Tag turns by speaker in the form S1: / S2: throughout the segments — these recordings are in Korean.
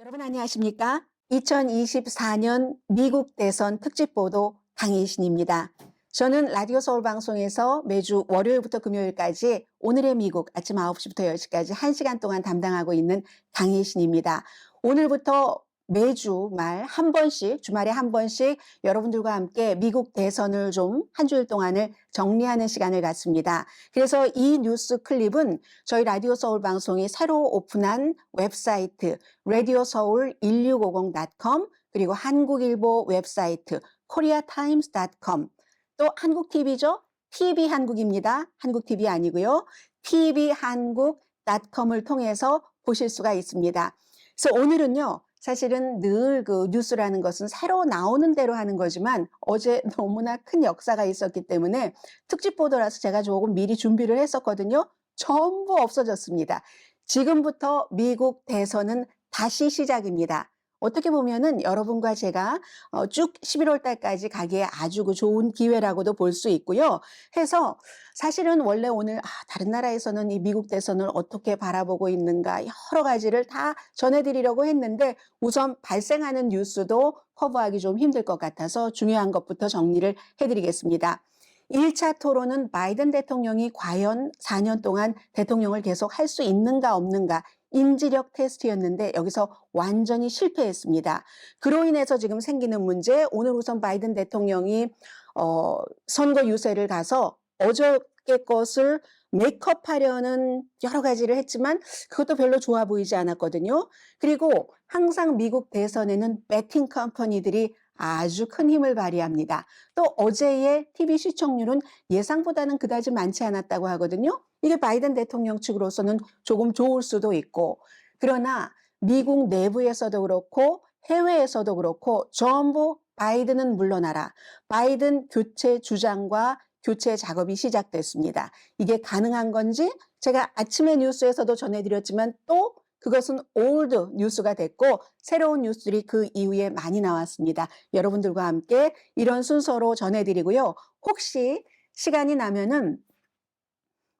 S1: 여러분 안녕하십니까? 2024년 미국 대선 특집 보도 강희신입니다. 저는 라디오 서울 방송에서 매주 월요일부터 금요일까지 오늘의 미국 아침 9시부터 10시까지 1시간 동안 담당하고 있는 강희신입니다. 오늘부터 매주 말 한 번씩, 주말에 한 번씩 여러분들과 함께 미국 대선을 좀 한 주일 동안을 정리하는 시간을 갖습니다. 그래서 이 뉴스 클립은 저희 라디오 서울 방송이 새로 오픈한 웹사이트 라디오 서울 1650.com 그리고 한국일보 웹사이트 koreatimes.com 또 한국 TV죠? TV 한국입니다. 한국 TV 아니고요. TV 한국.com을 통해서 보실 수가 있습니다. 그래서 오늘은요. 사실은 늘 그 뉴스라는 것은 새로 나오는 대로 하는 거지만 어제 너무나 큰 역사가 있었기 때문에 특집 보도라서 제가 조금 미리 준비를 했었거든요. 전부 없어졌습니다. 지금부터 미국 대선은 다시 시작입니다. 어떻게 보면은 여러분과 제가 어, 쭉 11월 달까지 가기에 아주 그 좋은 기회라고도 볼 수 있고요. 해서 사실은 원래 오늘 아, 다른 나라에서는 이 미국 대선을 어떻게 바라보고 있는가 여러 가지를 다 전해드리려고 했는데 우선 발생하는 뉴스도 커버하기 좀 힘들 것 같아서 중요한 것부터 정리를 해드리겠습니다. 1차 토론은 바이든 대통령이 과연 4년 동안 대통령을 계속 할 수 있는가 없는가 인지력 테스트였는데 여기서 완전히 실패했습니다. 그로 인해서 지금 생기는 문제, 오늘 우선 바이든 대통령이 어, 선거 유세를 가서 어저께 것을 메이크업하려는 여러 가지를 했지만 그것도 별로 좋아 보이지 않았거든요. 그리고 항상 미국 대선에는 배팅 컴퍼니들이 아주 큰 힘을 발휘합니다. 또 어제의 TV 시청률은 예상보다는 그다지 많지 않았다고 하거든요. 이게 바이든 대통령 측으로서는 조금 좋을 수도 있고 그러나 미국 내부에서도 그렇고 해외에서도 그렇고 전부 바이든은 물러나라. 바이든 교체 주장과 교체 작업이 시작됐습니다. 이게 가능한 건지 제가 아침에 뉴스에서도 전해드렸지만 또 그것은 올드 뉴스가 됐고 새로운 뉴스들이 그 이후에 많이 나왔습니다. 여러분들과 함께 이런 순서로 전해드리고요. 혹시 시간이 나면은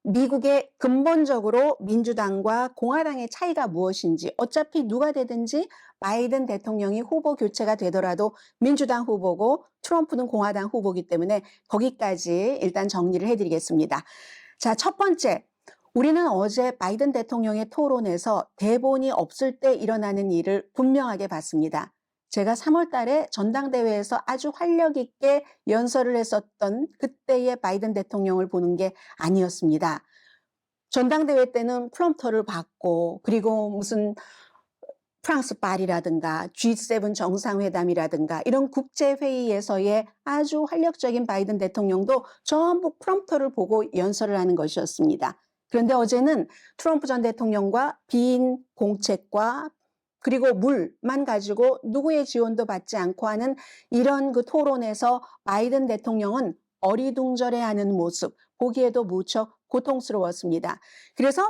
S1: 미국의 근본적으로 민주당과 공화당의 차이가 무엇인지 어차피 누가 되든지 바이든 대통령이 후보 교체가 되더라도 민주당 후보고 트럼프는 공화당 후보기 때문에 거기까지 일단 정리를 해드리겠습니다. 자, 첫 번째. 우리는 어제 바이든 대통령의 토론에서 대본이 없을 때 일어나는 일을 분명하게 봤습니다. 제가 3월 달에 전당대회에서 아주 활력 있게 연설을 했었던 그때의 바이든 대통령을 보는 게 아니었습니다. 전당대회 때는 프롬터를 받고 그리고 무슨 프랑스 파리라든가 G7 정상회담이라든가 이런 국제회의에서의 아주 활력적인 바이든 대통령도 전부 프롬터를 보고 연설을 하는 것이었습니다. 그런데 어제는 트럼프 전 대통령과 빈 공책과 그리고 물만 가지고 누구의 지원도 받지 않고 하는 이런 그 토론에서 바이든 대통령은 어리둥절해하는 모습 보기에도 무척 고통스러웠습니다. 그래서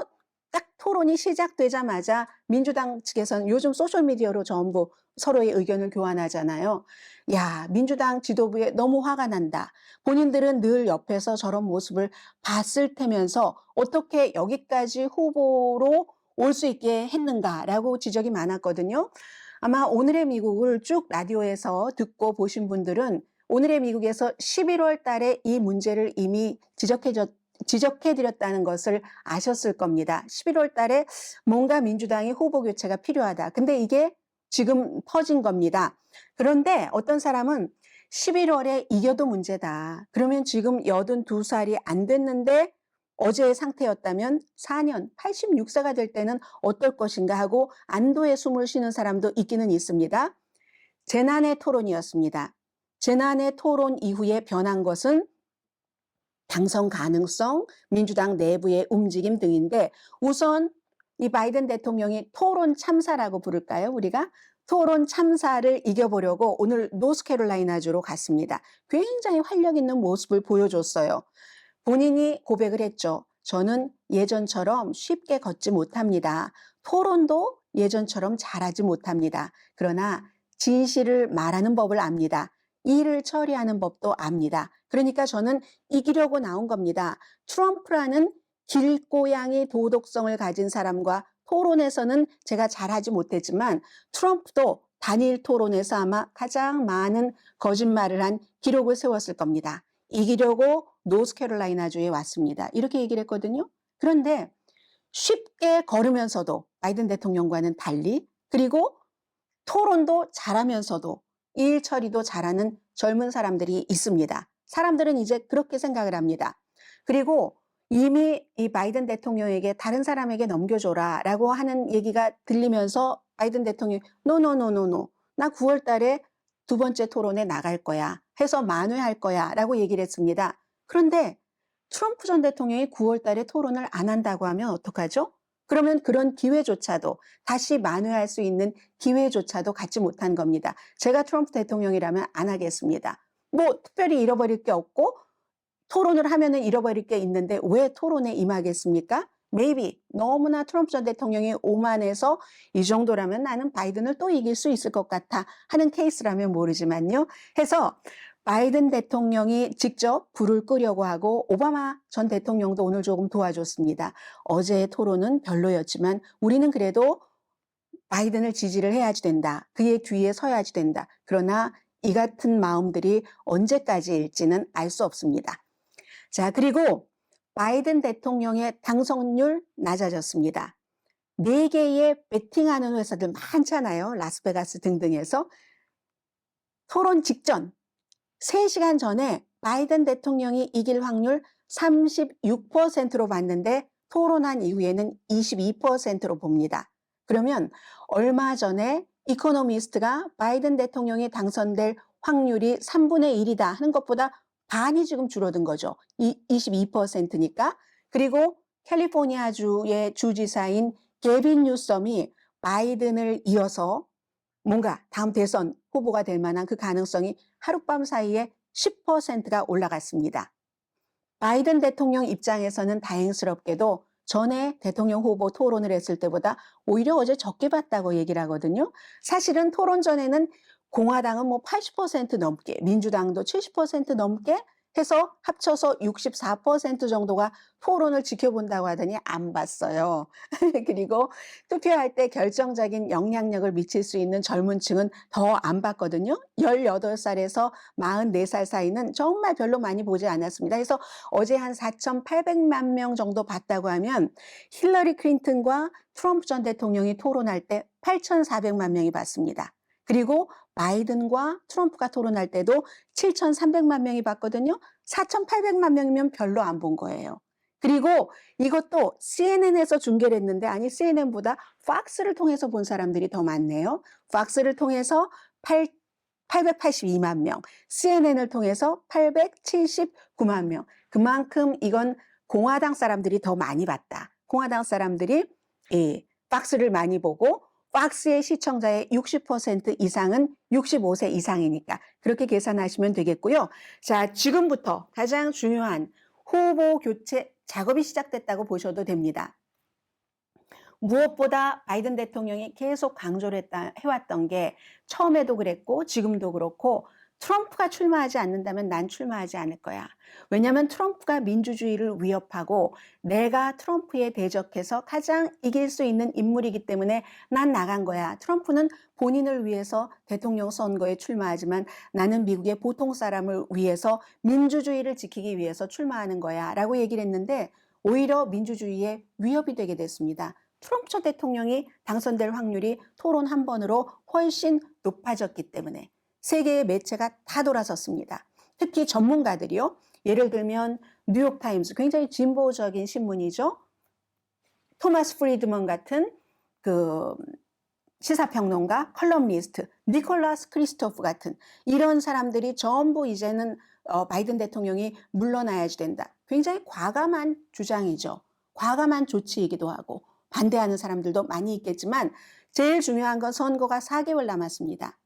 S1: 딱 토론이 시작되자마자 민주당 측에서는 요즘 소셜미디어로 전부 서로의 의견을 교환하잖아요. 야, 민주당 지도부에 너무 화가 난다. 본인들은 늘 옆에서 저런 모습을 봤을 테면서 어떻게 여기까지 후보로 올 수 있게 했는가라고 지적이 많았거든요. 아마 오늘의 미국을 쭉 라디오에서 듣고 보신 분들은 오늘의 미국에서 11월 달에 이 문제를 이미 지적해줬 지적해드렸다는 것을 아셨을 겁니다. 11월 달에 뭔가 민주당이 후보 교체가 필요하다. 근데 이게 지금 퍼진 겁니다. 그런데 어떤 사람은 11월에 이겨도 문제다. 그러면 지금 82살이 안 됐는데 어제의 상태였다면 4년, 86세가 될 때는 어떨 것인가 하고 안도의 숨을 쉬는 사람도 있기는 있습니다. 재난의 토론이었습니다. 재난의 토론 이후에 변한 것은 당선 가능성, 민주당 내부의 움직임 등인데 우선 이 바이든 대통령이 토론 참사라고 부를까요? 우리가 토론 참사를 이겨보려고 오늘 노스캐롤라이나주로 갔습니다. 굉장히 활력 있는 모습을 보여줬어요. 본인이 고백을 했죠. 저는 예전처럼 쉽게 걷지 못합니다. 토론도 예전처럼 잘하지 못합니다. 그러나 진실을 말하는 법을 압니다. 일을 처리하는 법도 압니다. 그러니까 저는 이기려고 나온 겁니다. 트럼프라는 길고양이 도덕성을 가진 사람과 토론에서는 제가 잘하지 못했지만 트럼프도 단일 토론에서 아마 가장 많은 거짓말을 한 기록을 세웠을 겁니다. 이기려고 노스캐롤라이나주에 왔습니다. 이렇게 얘기를 했거든요. 그런데 쉽게 걸으면서도 바이든 대통령과는 달리 그리고 토론도 잘하면서도 일 처리도 잘하는 젊은 사람들이 있습니다. 사람들은 이제 그렇게 생각을 합니다. 그리고 이미 이 바이든 대통령에게 다른 사람에게 넘겨줘라 라고 하는 얘기가 들리면서 바이든 대통령이 노노노노노 나 9월 달에 두 번째 토론에 나갈 거야 해서 만회할 거야 라고 얘기를 했습니다. 그런데 트럼프 전 대통령이 9월 달에 토론을 안 한다고 하면 어떡하죠? 그러면 그런 기회조차도 다시 만회할 수 있는 기회조차도 갖지 못한 겁니다. 제가 트럼프 대통령이라면 안 하겠습니다. 뭐 특별히 잃어버릴 게 없고 토론을 하면은 잃어버릴 게 있는데 왜 토론에 임하겠습니까? maybe 너무나 트럼프 전 대통령이 오만해서 이 정도라면 나는 바이든을 또 이길 수 있을 것 같아 하는 케이스라면 모르지만요. 해서 바이든 대통령이 직접 불을 끄려고 하고 오바마 전 대통령도 오늘 조금 도와줬습니다. 어제의 토론은 별로였지만 우리는 그래도 바이든을 지지를 해야지 된다. 그의 뒤에 서야지 된다. 그러나 이 같은 마음들이 언제까지일지는 알 수 없습니다. 자, 그리고 바이든 대통령의 당선율 낮아졌습니다. 네 개의 베팅하는 회사들 많잖아요. 라스베가스 등등에서 토론 직전 3시간 전에 바이든 대통령이 이길 확률 36%로 봤는데 토론한 이후에는 22%로 봅니다. 그러면 얼마 전에 이코노미스트가 바이든 대통령이 당선될 확률이 3분의 1이다 하는 것보다 반이 지금 줄어든 거죠. 이 22%니까. 그리고 캘리포니아주의 주지사인 게빈 뉴섬이 바이든을 이어서 뭔가 다음 대선 후보가 될 만한 그 가능성이 하룻밤 사이에 10%가 올라갔습니다. 바이든 대통령 입장에서는 다행스럽게도 전에 대통령 후보 토론을 했을 때보다 오히려 어제 적게 봤다고 얘기를 하거든요. 사실은 토론 전에는 공화당은 뭐 80% 넘게, 민주당도 70% 넘게 해서 합쳐서 64% 정도가 토론을 지켜본다고 하더니 안 봤어요. 그리고 투표할 때 결정적인 영향력을 미칠 수 있는 젊은 층은 더 안 봤거든요. 18살에서 44살 사이는 정말 별로 많이 보지 않았습니다. 그래서 어제 한 4,800만 명 정도 봤다고 하면 힐러리 클린턴과 트럼프 전 대통령이 토론할 때 8,400만 명이 봤습니다. 그리고 바이든과 트럼프가 토론할 때도 7,300만 명이 봤거든요. 4,800만 명이면 별로 안 본 거예요. 그리고 이것도 CNN에서 중계를 했는데 아니 CNN보다 팍스를 통해서 본 사람들이 더 많네요. 팍스를 통해서 8, 882만 명, CNN을 통해서 879만 명. 그만큼 이건 공화당 사람들이 더 많이 봤다. 공화당 사람들이 예, 팍스를 많이 보고 팍스의 시청자의 60% 이상은 65세 이상이니까 그렇게 계산하시면 되겠고요. 자, 지금부터 가장 중요한 후보 교체 작업이 시작됐다고 보셔도 됩니다. 무엇보다 바이든 대통령이 계속 강조를 했다, 해왔던 게 처음에도 그랬고 지금도 그렇고 트럼프가 출마하지 않는다면 난 출마하지 않을 거야. 왜냐하면 트럼프가 민주주의를 위협하고 내가 트럼프에 대적해서 가장 이길 수 있는 인물이기 때문에 난 나간 거야. 트럼프는 본인을 위해서 대통령 선거에 출마하지만 나는 미국의 보통 사람을 위해서 민주주의를 지키기 위해서 출마하는 거야. 라고 얘기를 했는데 오히려 민주주의에 위협이 되게 됐습니다. 트럼프 전 대통령이 당선될 확률이 토론 한 번으로 훨씬 높아졌기 때문에 세계의 매체가 다 돌아섰습니다. 특히 전문가들이요. 예를 들면 뉴욕타임스 굉장히 진보적인 신문이죠. 토마스 프리드먼 같은 그 시사평론가, 컬럼니스트, 니콜라스 크리스토프 같은 이런 사람들이 전부 이제는 어, 바이든 대통령이 물러나야지 된다. 굉장히 과감한 주장이죠. 과감한 조치이기도 하고 반대하는 사람들도 많이 있겠지만 제일 중요한 건 선거가 4개월 남았습니다.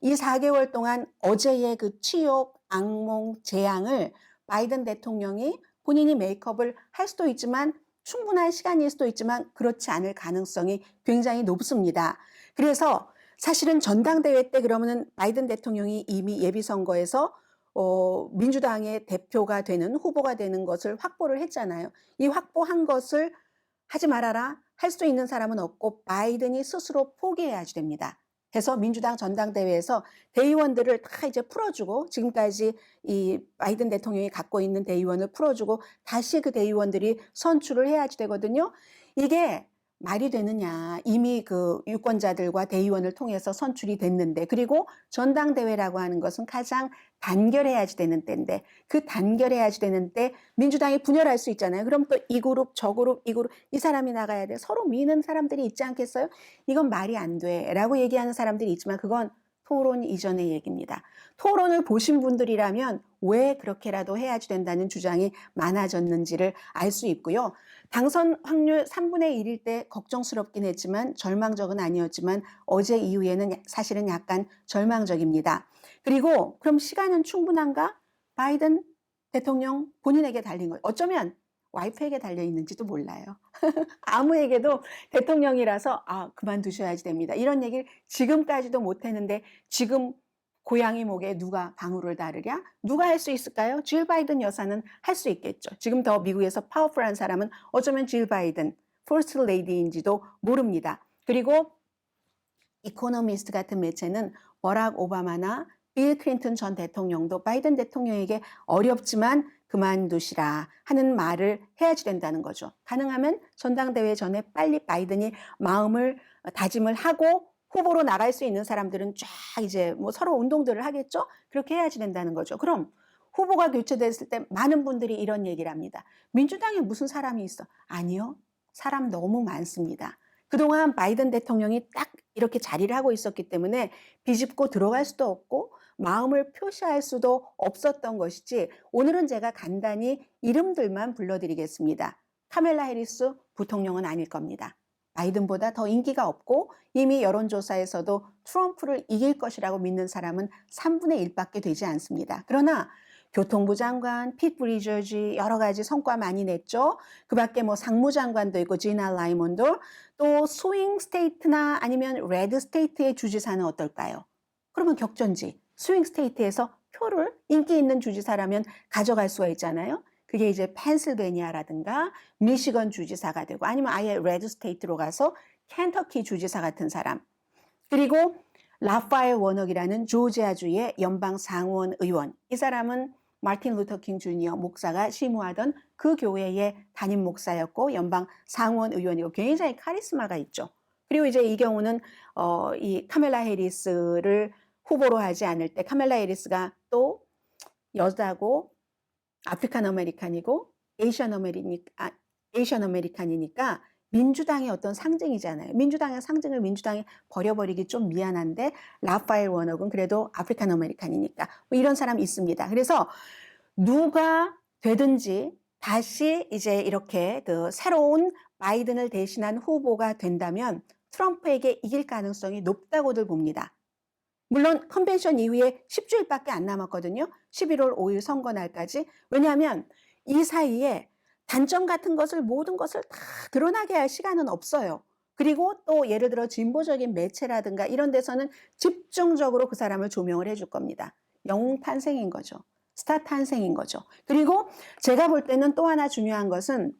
S1: 이 4개월 동안 어제의 그 치욕, 악몽, 재앙을 바이든 대통령이 본인이 메이크업을 할 수도 있지만 충분한 시간일 수도 있지만 그렇지 않을 가능성이 굉장히 높습니다. 그래서 사실은 전당대회 때 그러면은 바이든 대통령이 이미 예비선거에서 어, 민주당의 대표가 되는 후보가 되는 것을 확보를 했잖아요. 이 확보한 것을 하지 말아라, 할 수 있는 사람은 없고 바이든이 스스로 포기해야지 됩니다. 해서 민주당 전당대회에서 대의원들을 다 이제 풀어주고 지금까지 이 바이든 대통령이 갖고 있는 대의원을 풀어주고 다시 그 대의원들이 선출을 해야지 되거든요. 이게 말이 되느냐. 이미 그 유권자들과 대의원을 통해서 선출이 됐는데, 그리고 전당대회라고 하는 것은 가장 단결해야지 되는 때인데, 그 단결해야지 되는 때 민주당이 분열할 수 있잖아요. 그럼 또 이 그룹, 저 그룹, 이 그룹, 이 사람이 나가야 돼. 서로 미는 사람들이 있지 않겠어요? 이건 말이 안 돼. 라고 얘기하는 사람들이 있지만 그건 토론 이전의 얘기입니다. 토론을 보신 분들이라면 왜 그렇게라도 해야지 된다는 주장이 많아졌는지를 알 수 있고요. 당선 확률 3분의 1일 때 걱정스럽긴 했지만 절망적은 아니었지만 어제 이후에는 사실은 약간 절망적입니다. 그리고 그럼 시간은 충분한가? 바이든 대통령 본인에게 달린 거예요. 어쩌면 와이프에게 달려 있는지도 몰라요. 아무에게도 대통령이라서 아 그만두셔야지 됩니다. 이런 얘기를 지금까지도 못했는데 지금 고양이 목에 누가 방울을 다르랴? 누가 할 수 있을까요? 질 바이든 여사는 할 수 있겠죠. 지금 더 미국에서 파워풀한 사람은 어쩌면 질 바이든, 퍼스트 레이디인지도 모릅니다. 그리고 이코노미스트 같은 매체는 버락 오바마나 빌 클린턴 전 대통령도 바이든 대통령에게 어렵지만 그만두시라 하는 말을 해야지 된다는 거죠. 가능하면 전당대회 전에 빨리 바이든이 마음을 다짐을 하고 후보로 나갈 수 있는 사람들은 쫙 이제 뭐 서로 운동들을 하겠죠? 그렇게 해야지 된다는 거죠. 그럼 후보가 교체됐을 때 많은 분들이 이런 얘기를 합니다. 민주당에 무슨 사람이 있어? 아니요. 사람 너무 많습니다. 그동안 바이든 대통령이 딱 이렇게 자리를 하고 있었기 때문에 비집고 들어갈 수도 없고 마음을 표시할 수도 없었던 것이지 오늘은 제가 간단히 이름들만 불러드리겠습니다. 카멜라 해리스 부통령은 아닐 겁니다. 바이든보다 더 인기가 없고 이미 여론조사에서도 트럼프를 이길 것이라고 믿는 사람은 3분의 1밖에 되지 않습니다. 그러나 교통부 장관, 핏 브리저지 여러 가지 성과 많이 냈죠. 그 밖에 뭐 상무장관도 있고 지나 라이몬도 또 스윙 스테이트나 아니면 레드 스테이트의 주지사는 어떨까요? 그러면 격전지 스윙 스테이트에서 표를 인기 있는 주지사라면 가져갈 수가 있잖아요. 그게 이제 펜실베니아라든가 미시건 주지사가 되고 아니면 아예 레드 스테이트로 가서 켄터키 주지사 같은 사람. 그리고 라파엘 워넉이라는 조지아주의 연방 상원 의원. 이 사람은 마틴 루터 킹 주니어 목사가 심우하던 그 교회의 담임 목사였고 연방 상원 의원이고 굉장히 카리스마가 있죠. 그리고 이제 이 경우는 어, 이 카멜라 해리스를 후보로 하지 않을 때 카멜라 해리스가 또 여자고 아프리칸 아메리칸이고 에이션 아메리니까 아, 에이션 아메리칸이니까 민주당의 어떤 상징이잖아요. 민주당의 상징을 민주당이 버려버리기 좀 미안한데 라파엘 워넉은 그래도 아프리칸 아메리칸이니까 뭐 이런 사람이 있습니다. 그래서 누가 되든지 다시 이제 이렇게 그 새로운 바이든을 대신한 후보가 된다면 트럼프에게 이길 가능성이 높다고들 봅니다. 물론 컨벤션 이후에 10주일밖에 안 남았거든요. 11월 5일 선거 날까지. 왜냐하면 이 사이에 단점 같은 것을 모든 것을 다 드러나게 할 시간은 없어요. 그리고 또 예를 들어 진보적인 매체라든가 이런 데서는 집중적으로 그 사람을 조명을 해줄 겁니다. 영웅 탄생인 거죠. 스타 탄생인 거죠. 그리고 제가 볼 때는 또 하나 중요한 것은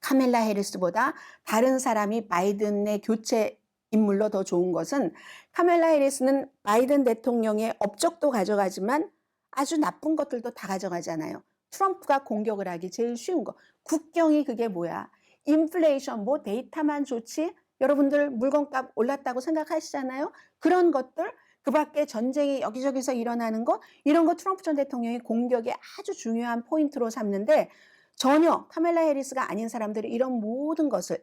S1: 카멜라 해리스보다 다른 사람이 바이든의 교체 인물로 더 좋은 것은 카멜라 해리스는 바이든 대통령의 업적도 가져가지만 아주 나쁜 것들도 다 가져가잖아요. 트럼프가 공격을 하기 제일 쉬운 거. 국경이 그게 뭐야? 인플레이션, 뭐 데이터만 좋지? 여러분들 물건값 올랐다고 생각하시잖아요? 그런 것들, 그 밖에 전쟁이 여기저기서 일어나는 거, 이런 거 트럼프 전 대통령이 공격의 아주 중요한 포인트로 삼는데 전혀 카멜라 해리스가 아닌 사람들이 이런 모든 것을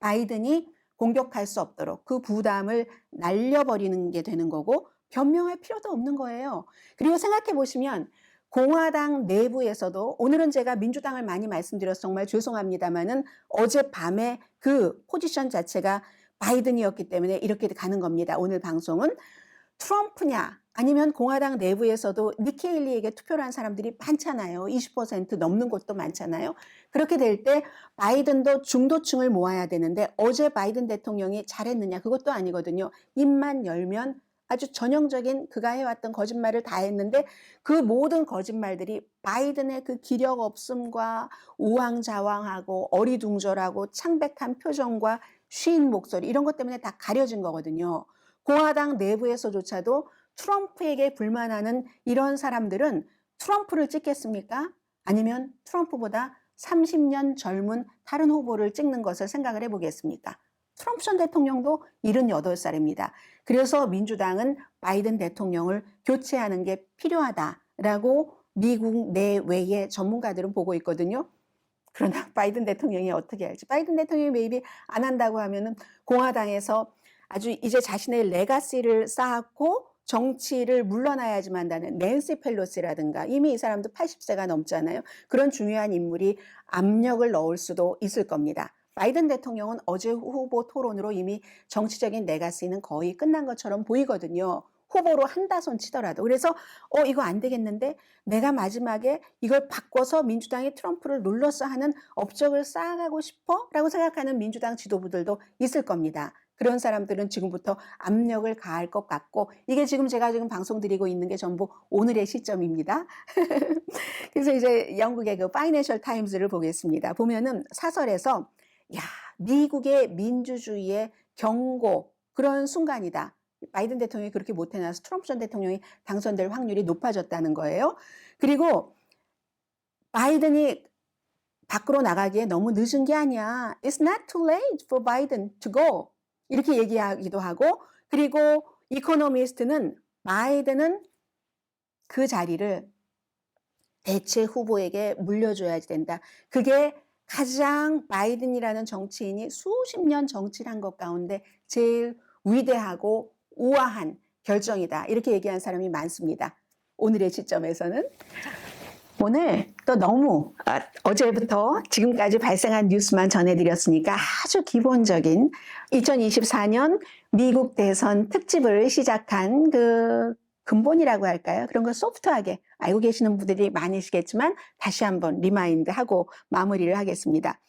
S1: 바이든이 공격할 수 없도록 그 부담을 날려버리는 게 되는 거고 변명할 필요도 없는 거예요. 그리고 생각해 보시면 공화당 내부에서도 오늘은 제가 민주당을 많이 말씀드려서 정말 죄송합니다만은 어젯밤에 그 포지션 자체가 바이든이었기 때문에 이렇게 가는 겁니다. 오늘 방송은 트럼프냐 아니면 공화당 내부에서도 니케일리에게 투표를 한 사람들이 많잖아요. 20% 넘는 곳도 많잖아요. 그렇게 될 때 바이든도 중도층을 모아야 되는데 어제 바이든 대통령이 잘했느냐 그것도 아니거든요. 입만 열면 아주 전형적인 그가 해왔던 거짓말을 다 했는데 그 모든 거짓말들이 바이든의 그 기력 없음과 우왕좌왕하고 어리둥절하고 창백한 표정과 쉰 목소리 이런 것 때문에 다 가려진 거거든요. 공화당 내부에서조차도 트럼프에게 불만하는 이런 사람들은 트럼프를 찍겠습니까? 아니면 트럼프보다 30년 젊은 다른 후보를 찍는 것을 생각을 해보겠습니까? 트럼프 전 대통령도 78살입니다. 그래서 민주당은 바이든 대통령을 교체하는 게 필요하다라고 미국 내외의 전문가들은 보고 있거든요. 그러나 바이든 대통령이 어떻게 할지. 바이든 대통령이 매입이 안 한다고 하면은 공화당에서 아주 이제 자신의 레가시를 쌓았고 정치를 물러나야지만 한다는 낸시 펠로시라든가 이미 이 사람도 80세가 넘잖아요. 그런 중요한 인물이 압력을 넣을 수도 있을 겁니다. 바이든 대통령은 어제 후보 토론으로 이미 정치적인 레가시는 거의 끝난 것처럼 보이거든요. 후보로 한다손 치더라도. 그래서 어 이거 안 되겠는데 내가 마지막에 이걸 바꿔서 민주당이 트럼프를 눌러서 하는 업적을 쌓아가고 싶어? 라고 생각하는 민주당 지도부들도 있을 겁니다. 그런 사람들은 지금부터 압력을 가할 것 같고 이게 지금 제가 지금 방송 드리고 있는 게 전부 오늘의 시점입니다. 그래서 이제 영국의 그 파이낸셜 타임즈를 보겠습니다. 보면은 사설에서 야, 미국의 민주주의의 경고 그런 순간이다. 바이든 대통령이 그렇게 못해놔서 트럼프 전 대통령이 당선될 확률이 높아졌다는 거예요. 그리고 바이든이 밖으로 나가기에 너무 늦은 게 아니야. It's not too late for Biden to go. 이렇게 얘기하기도 하고 그리고 이코노미스트는 바이든은 그 자리를 대체 후보에게 물려줘야 된다. 그게 가장 바이든이라는 정치인이 수십 년 정치를 한 것 가운데 제일 위대하고 우아한 결정이다. 이렇게 얘기한 사람이 많습니다. 오늘의 시점에서는. 오늘 또 너무 아, 어제부터 지금까지 발생한 뉴스만 전해드렸으니까 아주 기본적인 2024년 미국 대선 특집을 시작한 그 근본이라고 할까요? 그런 걸 소프트하게 알고 계시는 분들이 많으시겠지만 다시 한번 리마인드하고 마무리를 하겠습니다.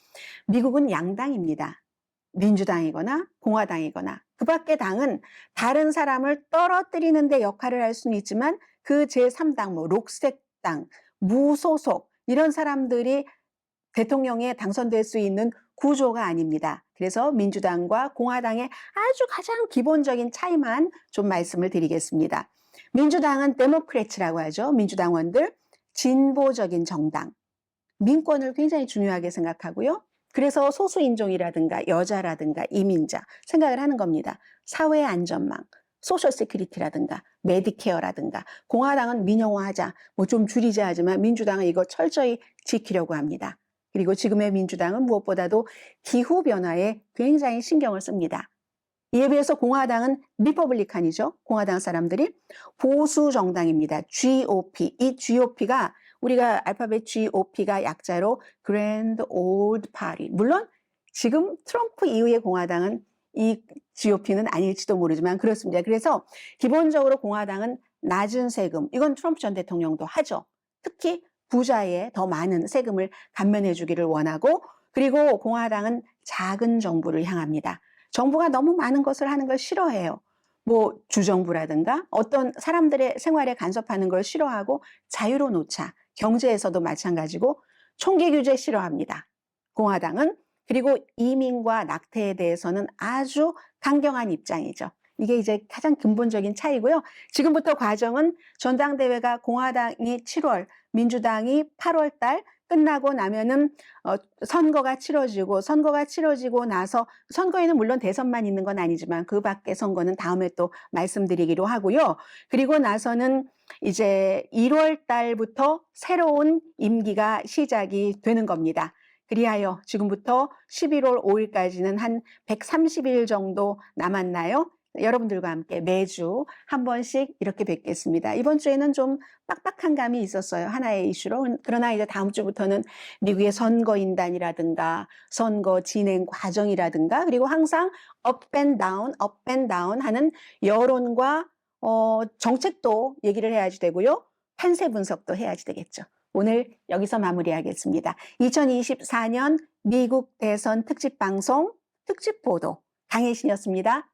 S1: 미국은 양당입니다. 민주당이거나 공화당이거나 그 밖의 당은 다른 사람을 떨어뜨리는 데 역할을 할 수는 있지만 그 제3당, 뭐 록색당, 무소속 이런 사람들이 대통령에 당선될 수 있는 구조가 아닙니다. 그래서 민주당과 공화당의 아주 가장 기본적인 차이만 좀 말씀을 드리겠습니다. 민주당은 데모크래츠라고 하죠. 민주당원들 진보적인 정당. 민권을 굉장히 중요하게 생각하고요. 그래서 소수인종이라든가 여자라든가 이민자 생각을 하는 겁니다. 사회 안전망, 소셜 세큐리티라든가 메디케어라든가 공화당은 민영화하자 뭐 좀 줄이자 하지만 민주당은 이거 철저히 지키려고 합니다. 그리고 지금의 민주당은 무엇보다도 기후 변화에 굉장히 신경을 씁니다. 이에 비해서 공화당은 리퍼블리칸이죠. 공화당 사람들이 보수 정당입니다. GOP. 이 GOP가 우리가 알파벳 GOP가 약자로 Grand Old Party. 물론 지금 트럼프 이후의 공화당은 이 GOP는 아닐지도 모르지만 그렇습니다. 그래서 기본적으로 공화당은 낮은 세금, 이건 트럼프 전 대통령도 하죠. 특히 부자에 더 많은 세금을 감면해 주기를 원하고 그리고 공화당은 작은 정부를 향합니다. 정부가 너무 많은 것을 하는 걸 싫어해요. 뭐 주정부라든가 어떤 사람들의 생활에 간섭하는 걸 싫어하고 자유로 놓자. 경제에서도 마찬가지고 총기 규제 싫어합니다. 공화당은 그리고 이민과 낙태에 대해서는 아주 강경한 입장이죠. 이게 이제 가장 근본적인 차이고요. 지금부터 과정은 전당대회가 공화당이 7월, 민주당이 8월 달 끝나고 나면은 어, 선거가 치러지고 선거가 치러지고 나서 선거에는 물론 대선만 있는 건 아니지만 그 밖에 선거는 다음에 또 말씀드리기로 하고요. 그리고 나서는 이제 1월 달부터 새로운 임기가 시작이 되는 겁니다. 그리하여 지금부터 11월 5일까지는 한 130일 정도 남았나요? 여러분들과 함께 매주 한 번씩 이렇게 뵙겠습니다. 이번 주에는 좀 빡빡한 감이 있었어요. 하나의 이슈로. 그러나 이제 다음 주부터는 미국의 선거인단이라든가 선거 진행 과정이라든가 그리고 항상 업 앤 다운, 업 앤 다운 하는 여론과 어, 정책도 얘기를 해야지 되고요. 판세 분석도 해야지 되겠죠. 오늘 여기서 마무리하겠습니다. 2024년 미국 대선 특집 방송 특집 보도 강혜신이었습니다.